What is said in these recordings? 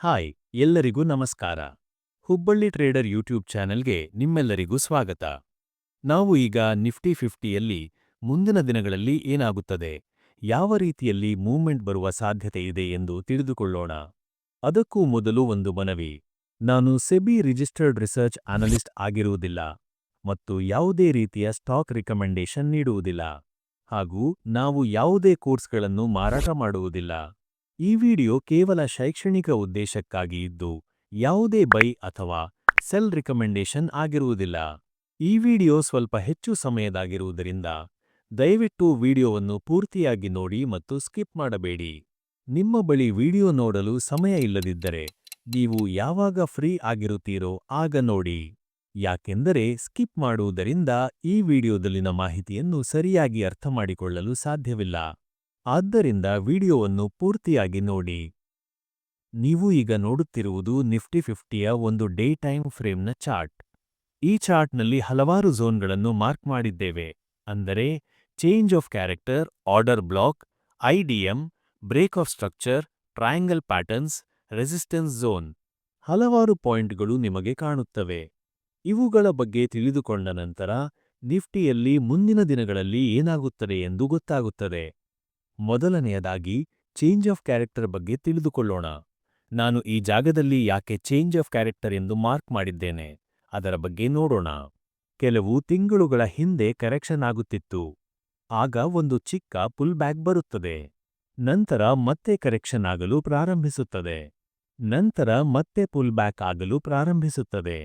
Hi, ಎಲ್ಲರಿಗೂ ನಮಸ್ಕಾರ. Hubballi trader YouTube ಚಾನೆಲ್ಗೆ ನಿಮ್ಮೆಲ್ಲರಿಗೂ ಸ್ವಾಗತ. ನಾವು ಈಗ ನಿಫ್ಟಿ ಫಿಫ್ಟಿಯಲ್ಲಿ ಮುಂದಿನ ದಿನಗಳಲ್ಲಿ ಏನಾಗುತ್ತದೆ, ಯಾವ ರೀತಿಯಲ್ಲಿ ಮೂವ್ಮೆಂಟ್ ಬರುವ ಸಾಧ್ಯತೆ ಇದೆ ಎಂದು ತಿಳಿದುಕೊಳ್ಳೋಣ. ಅದಕ್ಕೂ ಮೊದಲು ಒಂದು ಮನವಿ. ನಾನು ಸೆಬಿ ರಿಜಿಸ್ಟರ್ಡ್ ರಿಸರ್ಚ್ ಅನಲಿಸ್ಟ್ ಆಗಿರುವುದಿಲ್ಲ ಮತ್ತು ಯಾವುದೇ ರೀತಿಯ ಸ್ಟಾಕ್ ರಿಕಮೆಂಡೇಶನ್ ನೀಡುವುದಿಲ್ಲ. ಹಾಗೂ ನಾವು ಯಾವುದೇ ಕೋರ್ಸ್ಗಳನ್ನು ಮಾರಾಟ ಮಾಡುವುದಿಲ್ಲ. ಈ ವಿಡಿಯೋ ಕೇವಲ ಶೈಕ್ಷಣಿಕ ಉದ್ದೇಶಕ್ಕಾಗಿ ಇದ್ದು, ಯಾವುದೇ ಬೈ ಅಥವಾ ಸೆಲ್ ರಿಕಮೆಂಡೇಶನ್ ಆಗಿರುವುದಿಲ್ಲ. ಈ ವಿಡಿಯೋ ಸ್ವಲ್ಪ ಹೆಚ್ಚು ಸಮಯದಾಗಿರುವುದರಿಂದ, ದಯವಿಟ್ಟು ವಿಡಿಯೋವನ್ನು ಪೂರ್ತಿಯಾಗಿ ನೋಡಿ ಮತ್ತು ಸ್ಕಿಪ್ ಮಾಡಬೇಡಿ. ನಿಮ್ಮ ಬಳಿ ವಿಡಿಯೋ ನೋಡಲು ಸಮಯ ಇಲ್ಲದಿದ್ದರೆ, ನೀವು ಯಾವಾಗ ಫ್ರೀ ಆಗಿರುತ್ತೀರೋ ಆಗ ನೋಡಿ. ಯಾಕೆಂದರೆ ಸ್ಕಿಪ್ ಮಾಡುವುದರಿಂದ ಈ ವಿಡಿಯೋದಲ್ಲಿನ ಮಾಹಿತಿಯನ್ನು ಸರಿಯಾಗಿ ಅರ್ಥಮಾಡಿಕೊಳ್ಳಲು ಸಾಧ್ಯವಿಲ್ಲ. ಆದ್ದರಿಂದ ವಿಡಿಯೋವನ್ನು ಪೂರ್ತಿಯಾಗಿ ನೋಡಿ. ನೀವು ಈಗ ನೋಡುತ್ತಿರುವುದು ನಿಫ್ಟಿ ಫಿಫ್ಟಿಯ ಒಂದು ಡೇ ಟೈಮ್ ಫ್ರೇಮ್ನ ಚಾರ್ಟ್. ಈ ಚಾರ್ಟ್ನಲ್ಲಿ ಹಲವಾರು ಝೋನ್ಗಳನ್ನು ಮಾರ್ಕ್ ಮಾಡಿದ್ದೇವೆ. ಅಂದರೆ, change of character, order block, IDM, break of structure, triangle patterns, resistance zone. ಹಲವಾರು ಪಾಯಿಂಟ್ಗಳು ನಿಮಗೆ ಕಾಣುತ್ತವೆ. ಇವುಗಳ ಬಗ್ಗೆ ತಿಳಿದುಕೊಂಡ ನಂತರ, ನಿಫ್ಟಿಯಲ್ಲಿ ಮುಂದಿನ ದಿನಗಳಲ್ಲಿ ಏನಾಗುತ್ತದೆ ಎಂದು ಗೊತ್ತಾಗುತ್ತದೆ. ಮೊದಲನೆಯದಾಗಿ ಚೇಂಜ್ ಆಫ್ ಕ್ಯಾರೆಕ್ಟರ್ ಬಗ್ಗೆ ತಿಳಿದುಕೊಳ್ಳೋಣ. ನಾನು ಈ ಜಾಗದಲ್ಲಿ ಯಾಕೆ ಚೇಂಜ್ ಆಫ್ ಕ್ಯಾರೆಕ್ಟರ್ ಎಂದು ಮಾರ್ಕ್ ಮಾಡಿದ್ದೇನೆ, ಅದರ ಬಗ್ಗೆ ನೋಡೋಣ. ಕೆಲವು ತಿಂಗಳುಗಳ ಹಿಂದೆ ಕರೆಕ್ಷನ್ ಆಗುತ್ತಿತ್ತು. ಆಗ ಒಂದು ಚಿಕ್ಕ ಪುಲ್ ಬ್ಯಾಕ್ ಬರುತ್ತದೆ. ನಂತರ ಮತ್ತೆ ಕರೆಕ್ಷನ್ ಆಗಲು ಪ್ರಾರಂಭಿಸುತ್ತದೆ. ನಂತರ ಮತ್ತೆ ಪುಲ್ ಬ್ಯಾಕ್ ಆಗಲು ಪ್ರಾರಂಭಿಸುತ್ತದೆ.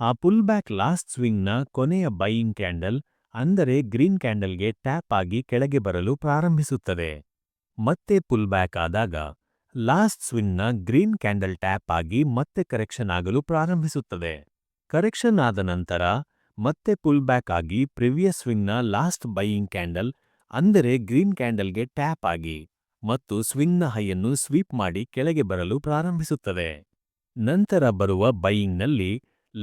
ಆ ಪುಲ್ ಬ್ಯಾಕ್ ಲಾಸ್ಟ್ ಸ್ವಿಂಗ್ನ ಕೊನೆಯ ಬೈಯಿಂಗ್ ಕ್ಯಾಂಡಲ್ ಅಂದರೆ ಗ್ರೀನ್ ಕ್ಯಾಂಡಲ್ಗೆ ಟ್ಯಾಪ್ ಆಗಿ ಕೆಳಗೆ ಬರಲು ಪ್ರಾರಂಭಿಸುತ್ತದೆ. ಮತ್ತೆ ಪುಲ್ ಬ್ಯಾಕ್ ಆದಾಗ, ಲಾಸ್ಟ್ ಸ್ವಿಂಗ್ನ ಗ್ರೀನ್ ಕ್ಯಾಂಡಲ್ ಟ್ಯಾಪ್ ಆಗಿ ಮತ್ತೆ ಕರೆಕ್ಷನ್ ಆಗಲು ಪ್ರಾರಂಭಿಸುತ್ತದೆ. ಕರೆಕ್ಷನ್ ಆದ ನಂತರ, ಮತ್ತೆ ಪುಲ್ ಬ್ಯಾಕ್ ಆಗಿ ಪ್ರಿವಿಯಸ್ ಸ್ವಿಂಗ್ನ ಲಾಸ್ಟ್ ಬೈಯಿಂಗ್ ಕ್ಯಾಂಡಲ್, ಅಂದರೆ ಗ್ರೀನ್ ಕ್ಯಾಂಡಲ್ಗೆ ಟ್ಯಾಪ್ ಆಗಿ, ಮತ್ತು ಸ್ವಿಂಗ್ನ ಹೈಯನ್ನು ಸ್ವೀಪ್ ಮಾಡಿ ಕೆಳಗೆ ಬರಲು ಪ್ರಾರಂಭಿಸುತ್ತದೆ. ನಂತರ ಬರುವ ಬೈಯಿಂಗ್ನಲ್ಲಿ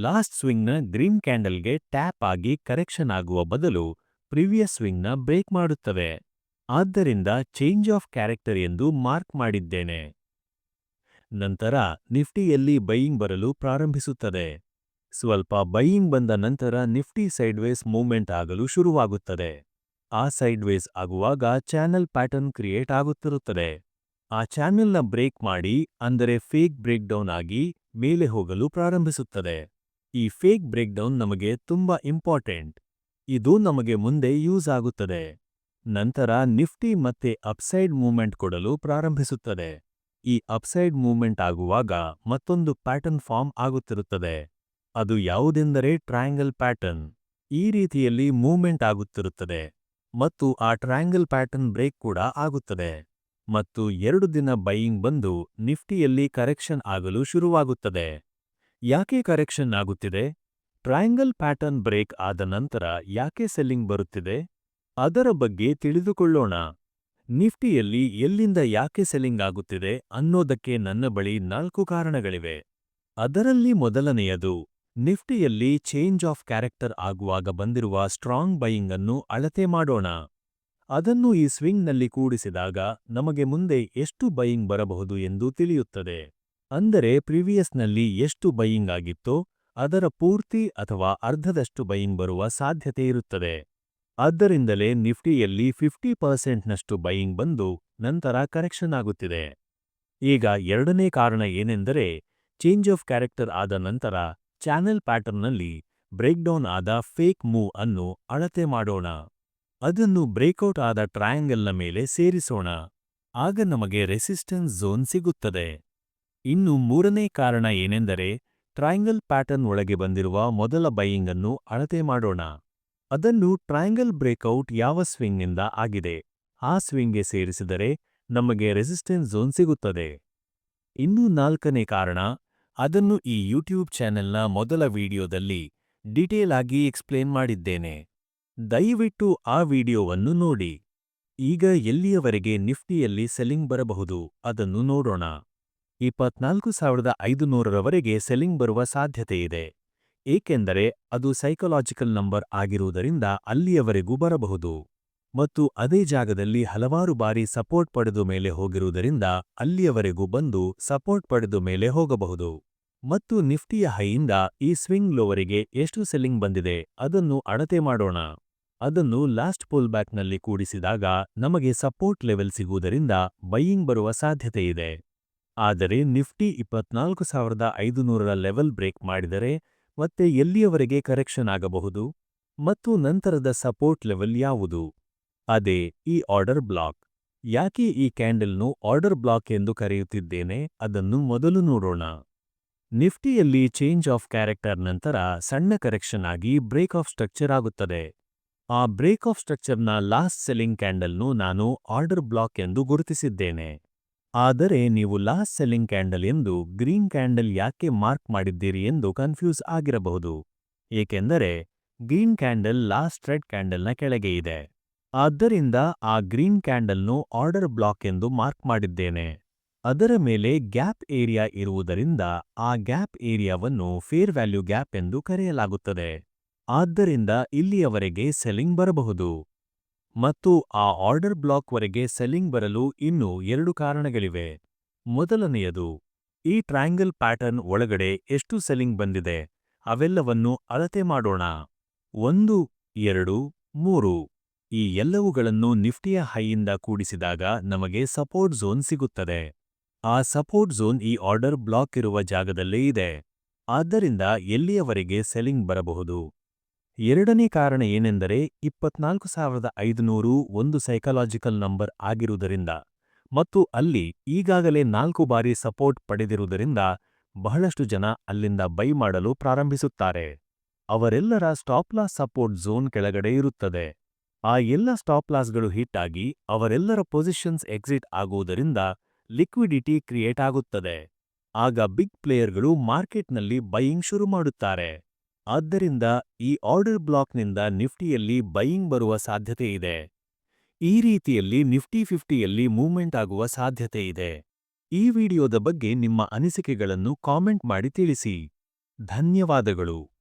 ಲಾಸ್ಟ್ ಸ್ವಿಂಗ್ನ ಗ್ರೀನ್ ಕ್ಯಾಂಡಲ್ಗೆ ಟ್ಯಾಪ್ ಆಗಿ ಕರೆಕ್ಷನ್ ಆಗುವ ಬದಲು ಪ್ರಿವಿಯಸ್ ಸ್ವಿಂಗ್ನ ಬ್ರೇಕ್ ಮಾಡುತ್ತವೆ. ಆದ್ದರಿಂದ ಚೇಂಜ್ ಆಫ್ ಕ್ಯಾರೆಕ್ಟರ್ ಎಂದು ಮಾರ್ಕ್ ಮಾಡಿದ್ದೇನೆ. ನಂತರ ನಿಫ್ಟಿಯಲ್ಲಿ ಬೈಯಿಂಗ್ ಬರಲು ಪ್ರಾರಂಭಿಸುತ್ತದೆ. ಸ್ವಲ್ಪ ಬೈಯಿಂಗ್ ಬಂದ ನಂತರ ನಿಫ್ಟಿ ಸೈಡ್ವೇಸ್ ಮೂವ್ಮೆಂಟ್ ಆಗಲು ಶುರುವಾಗುತ್ತದೆ. ಆ ಸೈಡ್ವೇಸ್ ಆಗುವಾಗ ಚಾನೆಲ್ ಪ್ಯಾಟರ್ನ್ ಕ್ರಿಯೇಟ್ ಆಗುತ್ತಿರುತ್ತದೆ. ಆ ಚಾನೆಲ್ನ ಬ್ರೇಕ್ ಮಾಡಿ, ಅಂದರೆ ಫೇಕ್ ಬ್ರೇಕ್ ಡೌನ್ ಆಗಿ, ಮೇಲೆ ಹೋಗಲು ಪ್ರಾರಂಭಿಸುತ್ತದೆ. ಈ ಫೇಕ್ ಬ್ರೇಕ್ ಡೌನ್ ನಮಗೆ ತುಂಬಾ ಇಂಪಾರ್ಟೆಂಟ್ ಇದು ನಮಗೆ ಮುಂದೆ ಯೂಸ್ ಆಗುತ್ತದೆ. ನಂತರ ನಿಫ್ಟಿ ಮತ್ತೆ ಅಪ್ಸೈಡ್ ಮೂವ್ಮೆಂಟ್ ಕೊಡಲು ಪ್ರಾರಂಭಿಸುತ್ತದೆ. ಈ ಅಪ್ಸೈಡ್ ಮೂವ್ಮೆಂಟ್ ಆಗುವಾಗ ಮತ್ತೊಂದು ಪ್ಯಾಟರ್ನ್ ಫಾರ್ಮ್ ಆಗುತ್ತಿರುತ್ತದೆ. ಅದು ಯಾವುದೆಂದರೆ ಟ್ರಯಾಂಗಲ್ ಪ್ಯಾಟರ್ನ್ ಈ ರೀತಿಯಲ್ಲಿ ಮೂವ್ಮೆಂಟ್ ಆಗುತ್ತಿರುತ್ತದೆ. ಮತ್ತು ಆ ಟ್ರಯಾಂಗಲ್ ಪ್ಯಾಟರ್ನ್ ಬ್ರೇಕ್ ಕೂಡ ಆಗುತ್ತದೆ. ಮತ್ತು ಎರಡು ದಿನ ಬೈಯಿಂಗ್ ಬಂದು ನಿಫ್ಟಿಯಲ್ಲಿ ಕರೆಕ್ಷನ್ ಆಗಲು ಶುರುವಾಗುತ್ತದೆ. ಯಾಕೆ ಕರೆಕ್ಷನ್ ಆಗುತ್ತಿದೆ? ಟ್ರಯಾಂಗಲ್ ಪ್ಯಾಟರ್ನ್ ಬ್ರೇಕ್ ಆದ ನಂತರ ಯಾಕೆ ಸೆಲ್ಲಿಂಗ್ ಬರುತ್ತಿದೆ? ಅದರ ಬಗ್ಗೆ ತಿಳಿದುಕೊಳ್ಳೋಣ. ನಿಫ್ಟಿಯಲ್ಲಿ ಎಲ್ಲಿಂದ ಯಾಕೆ ಸೆಲ್ಲಿಂಗ್ ಆಗುತ್ತಿದೆ ಅನ್ನೋದಕ್ಕೆ ನನ್ನ ಬಳಿ ನಾಲ್ಕು ಕಾರಣಗಳಿವೆ. ಅದರಲ್ಲಿ ಮೊದಲನೆಯದು, ನಿಫ್ಟಿಯಲ್ಲಿ ಚೇಂಜ್ ಆಫ್ ಕ್ಯಾರೆಕ್ಟರ್ ಆಗುವಾಗ ಬಂದಿರುವ ಸ್ಟ್ರಾಂಗ್ ಬೈಯಿಂಗ್ ಅನ್ನು ಅಳತೆ ಮಾಡೋಣ. ಅದನ್ನು ಈ ಸ್ವಿಂಗ್ನಲ್ಲಿ ಕೂಡಿಸಿದಾಗ ನಮಗೆ ಮುಂದೆ ಎಷ್ಟು ಬೈಯಿಂಗ್ ಬರಬಹುದು ಎಂದು ತಿಳಿಯುತ್ತದೆ. ಅಂದರೆ ಪ್ರಿವಿಯಸ್ನಲ್ಲಿ ಎಷ್ಟು ಬೈಯಿಂಗ್ ಆಗಿತ್ತೋ, ಅದರ ಪೂರ್ತಿ ಅಥವಾ ಅರ್ಧದಷ್ಟು ಬೈಯಿಂಗ್ ಬರುವ ಸಾಧ್ಯತೆ ಇರುತ್ತದೆ. ಆದ್ದರಿಂದಲೇ ನಿಫ್ಟಿಯಲ್ಲಿ ಫಿಫ್ಟಿ ಪರ್ಸೆಂಟ್ನಷ್ಟು ಬೈಯಿಂಗ್ ಬಂದು ನಂತರ ಕರೆಕ್ಷನ್ ಆಗುತ್ತಿದೆ. ಈಗ ಎರಡನೇ ಕಾರಣ ಏನೆಂದರೆ, ಚೇಂಜ್ ಆಫ್ ಕ್ಯಾರೆಕ್ಟರ್ ಆದ ನಂತರ ಚಾನೆಲ್ ಪ್ಯಾಟರ್ನಲ್ಲಿ ಬ್ರೇಕ್ಡೌನ್ ಆದ ಫೇಕ್ ಮೂವ್ ಅನ್ನು ಅಳತೆ ಮಾಡೋಣ. ಅದನ್ನು ಬ್ರೇಕ್ಔಟ್ ಆದ ಟ್ರಯಾಂಗಲ್ನ ಮೇಲೆ ಸೇರಿಸೋಣ. ಆಗ ನಮಗೆ ರೆಸಿಸ್ಟೆನ್ಸ್ ಝೋನ್ ಸಿಗುತ್ತದೆ. ಇನ್ನು ಮೂರನೇ ಕಾರಣ ಏನೆಂದರೆ, ಟ್ರಯಾಂಗಲ್ ಪ್ಯಾಟರ್ನ್ ಒಳಗೆ ಬಂದಿರುವ ಮೊದಲ ಬೈಯಿಂಗ್ ಅನ್ನು ಅಳತೆ ಮಾಡೋಣ. ಅದನ್ನು ಟ್ರಯಾಂಗಲ್ ಬ್ರೇಕ್ಔಟ್ ಯಾವ ಸ್ವಿಂಗ್ನಿಂದ ಆಗಿದೆ. ಆ ಸ್ವಿಂಗ್ಗೆ ಸೇರಿಸಿದರೆ ನಮಗೆ ರೆಸಿಸ್ಟೆನ್ಸ್ ಝೋನ್ ಸಿಗುತ್ತದೆ. ಇನ್ನು ನಾಲ್ಕನೇ ಕಾರಣ, ಅದನ್ನು ಈ ಯೂಟ್ಯೂಬ್ ಚಾನೆಲ್ನ ಮೊದಲ ವಿಡಿಯೋದಲ್ಲಿ ಡಿಟೇಲ್ ಆಗಿ ಎಕ್ಸ್ಪ್ಲೇನ್ ಮಾಡಿದ್ದೇನೆ. ದಯವಿಟ್ಟು ಆ ವಿಡಿಯೋವನ್ನು ನೋಡಿ. ಈಗ ಎಲ್ಲಿಯವರೆಗೆ ನಿಫ್ಟಿಯಲ್ಲಿ ಸೆಲ್ಲಿಂಗ್ ಬರಬಹುದು, ಅದನ್ನು ನೋಡೋಣ. ಇಪ್ಪತ್ನಾಲ್ಕು ಸಾವಿರದ ಐದುನೂರರವರೆಗೆ ಸೆಲ್ಲಿಂಗ್ ಬರುವ ಸಾಧ್ಯತೆಯಿದೆ. ಏಕೆಂದರೆ ಅದು ಸೈಕಲಾಜಿಕಲ್ ನಂಬರ್ ಆಗಿರುವುದರಿಂದ ಅಲ್ಲಿಯವರೆಗೂ ಬರಬಹುದು. ಮತ್ತು ಅದೇ ಜಾಗದಲ್ಲಿ ಹಲವಾರು ಬಾರಿ ಸಪೋರ್ಟ್ ಪಡೆದು ಮೇಲೆ ಹೋಗಿರುವುದರಿಂದ ಅಲ್ಲಿಯವರೆಗೂ ಬಂದು ಸಪೋರ್ಟ್ ಪಡೆದು ಮೇಲೆ ಹೋಗಬಹುದು. ಮತ್ತು ನಿಫ್ಟಿಯ ಹೈಯಿಂದ ಈ ಸ್ವಿಂಗ್ ಲೋವರಿಗೆ ಎಷ್ಟು ಸೆಲ್ಲಿಂಗ್ ಬಂದಿದೆ ಅದನ್ನು ಅಳತೆ ಮಾಡೋಣ. ಅದನ್ನು ಲಾಸ್ಟ್ ಪುಲ್ ಬ್ಯಾಕ್ನಲ್ಲಿ ಕೂಡಿಸಿದಾಗ ನಮಗೆ ಸಪೋರ್ಟ್ ಲೆವೆಲ್ ಸಿಗುವುದರಿಂದ ಬೈಯಿಂಗ್ ಬರುವ ಸಾಧ್ಯತೆಯಿದೆ. ಆದರೆ ನಿಫ್ಟಿ ಇಪ್ಪತ್ನಾಲ್ಕು ಸಾವಿರದ ಐದುನೂರರ ಲೆವೆಲ್ ಬ್ರೇಕ್ ಮಾಡಿದರೆ ಮತ್ತೆ ಎಲ್ಲಿಯವರೆಗೆ ಕರೆಕ್ಷನ್ ಆಗಬಹುದು? ಮತ್ತು ನಂತರದ ಸಪೋರ್ಟ್ ಲೆವೆಲ್ ಯಾವುದು? ಅದೇ, ಈ ಆರ್ಡರ್ ಬ್ಲಾಕ್. ಯಾಕೆ ಈ ಕ್ಯಾಂಡಲ್ನು ಆರ್ಡರ್ ಬ್ಲಾಕ್ ಎಂದು ಕರೆಯುತ್ತಿದ್ದೇನೆ? ಅದನ್ನು ಮೊದಲು ನೋಡೋಣ. ನಿಫ್ಟಿಯಲ್ಲಿ ಚೇಂಜ್ ಆಫ್ ಕ್ಯಾರೆಕ್ಟರ್ ನಂತರ ಸಣ್ಣ ಕರೆಕ್ಷನ್ ಆಗಿ ಬ್ರೇಕ್ ಆಫ್ ಸ್ಟ್ರಕ್ಚರ್ ಆಗುತ್ತದೆ. ಆ ಬ್ರೇಕ್ ಆಫ್ ಸ್ಟ್ರಕ್ಚರ್ನ ಲಾಸ್ಟ್ ಸೆಲ್ಲಿಂಗ್ ಕ್ಯಾಂಡಲ್ನು ನಾನು ಆರ್ಡರ್ ಬ್ಲಾಕ್ ಎಂದು ಗುರುತಿಸಿದ್ದೇನೆ. ಆದರೆ ನೀವು ಲಾಸ್ಟ್ ಸೆಲ್ಲಿಂಗ್ ಕ್ಯಾಂಡಲ್ ಎಂದು ಗ್ರೀನ್ ಕ್ಯಾಂಡಲ್ ಯಾಕೆ ಮಾರ್ಕ್ ಮಾಡಿದ್ದೀರಿ ಎಂದು ಕನ್ಫ್ಯೂಸ್ ಆಗಿರಬಹುದು. ಏಕೆಂದರೆ ಗ್ರೀನ್ ಕ್ಯಾಂಡಲ್ ಲಾಸ್ಟ್ ರೆಡ್ ಕ್ಯಾಂಡಲ್ನ ಕೆಳಗೆ ಇದೆ. ಆದ್ದರಿಂದ ಆ ಗ್ರೀನ್ ಕ್ಯಾಂಡಲ್ನು ಆರ್ಡರ್ ಬ್ಲಾಕ್ ಎಂದು ಮಾರ್ಕ್ ಮಾಡಿದ್ದೇನೆ. ಅದರ ಮೇಲೆ ಗ್ಯಾಪ್ ಏರಿಯಾ ಇರುವುದರಿಂದ ಆ ಗ್ಯಾಪ್ ಏರಿಯಾವನ್ನು ಫೇರ್ ವ್ಯಾಲ್ಯೂ ಗ್ಯಾಪ್ ಎಂದು ಕರೆಯಲಾಗುತ್ತದೆ. ಆದ್ದರಿಂದ ಇಲ್ಲಿಯವರೆಗೆ ಸೆಲ್ಲಿಂಗ್ ಬರಬಹುದು. ಮತ್ತು ಆ ಆರ್ಡರ್ ಬ್ಲಾಕ್ವರೆಗೆ ಸೆಲ್ಲಿಂಗ್ ಬರಲು ಇನ್ನೂ ಎರಡು ಕಾರಣಗಳಿವೆ. ಮೊದಲನೆಯದು, ಈ ಟ್ರಯಾಂಗಲ್ ಪ್ಯಾಟರ್ನ್ ಒಳಗಡೆ ಎಷ್ಟು ಸೆಲ್ಲಿಂಗ್ ಬಂದಿದೆ, ಅವೆಲ್ಲವನ್ನು ಅಳತೆ ಮಾಡೋಣ. ಒಂದು, ಎರಡು, ಮೂರು. ಈ ಎಲ್ಲವುಗಳನ್ನು ನಿಫ್ಟಿಯ ಹೈಯಿಂದ ಕೂಡಿಸಿದಾಗ ನಮಗೆ ಸಪೋರ್ಟ್ ಝೋನ್ ಸಿಗುತ್ತದೆ. ಆ ಸಪೋರ್ಟ್ ಝೋನ್ ಈ ಆರ್ಡರ್ ಬ್ಲಾಕ್ ಇರುವ ಜಾಗದಲ್ಲೇ ಇದೆ. ಆದ್ದರಿಂದ ಎಲ್ಲಿಯವರೆಗೆ ಸೆಲ್ಲಿಂಗ್ ಬರಬಹುದು? ಎರಡನೇ ಕಾರಣ ಏನೆಂದರೆ ಇಪ್ಪತ್ನಾಲ್ಕು ಸಾವಿರದ ಐದುನೂರು ಒಂದು ಸೈಕಲಾಜಿಕಲ್ ನಂಬರ್ ಆಗಿರುವುದರಿಂದ ಮತ್ತು ಅಲ್ಲಿ ಈಗಾಗಲೇ ನಾಲ್ಕು ಬಾರಿ ಸಪೋರ್ಟ್ ಪಡೆದಿರುವುದರಿಂದ ಬಹಳಷ್ಟು ಜನ ಅಲ್ಲಿಂದ ಬೈ ಮಾಡಲು ಪ್ರಾರಂಭಿಸುತ್ತಾರೆ. ಅವರೆಲ್ಲರ ಸ್ಟಾಪ್ಲಾಸ್ ಸಪೋರ್ಟ್ ಝೋನ್ ಕೆಳಗಡೆ ಇರುತ್ತದೆ. ಆ ಎಲ್ಲ ಸ್ಟಾಪ್ಲಾಸ್ಗಳು ಹಿಟ್ ಆಗಿ ಅವರೆಲ್ಲರ ಪೊಸಿಷನ್ಸ್ ಎಕ್ಸಿಟ್ ಆಗುವುದರಿಂದ ಲಿಕ್ವಿಡಿಟಿ ಕ್ರಿಯೇಟ್ ಆಗುತ್ತದೆ. ಆಗ ಬಿಗ್ ಪ್ಲೇಯರ್ಗಳು ಮಾರ್ಕೆಟ್ನಲ್ಲಿ ಬೈಯಿಂಗ್ ಶುರು ಮಾಡುತ್ತಾರೆ. ಆದ್ದರಿಂದ ಈ ಆರ್ಡರ್ ಬ್ಲಾಕ್ನಿಂದ ನಿಫ್ಟಿಯಲ್ಲಿ ಬೈಯಿಂಗ್ ಬರುವ ಸಾಧ್ಯತೆ ಇದೆ. ಈ ರೀತಿಯಲ್ಲಿ ನಿಫ್ಟಿ ಫಿಫ್ಟಿಯಲ್ಲಿ ಮೂವ್ಮೆಂಟ್ ಆಗುವ ಸಾಧ್ಯತೆ ಇದೆ. ಈ ವಿಡಿಯೋದ ಬಗ್ಗೆ ನಿಮ್ಮ ಅನಿಸಿಕೆಗಳನ್ನು ಕಾಮೆಂಟ್ ಮಾಡಿ ತಿಳಿಸಿ. ಧನ್ಯವಾದಗಳು.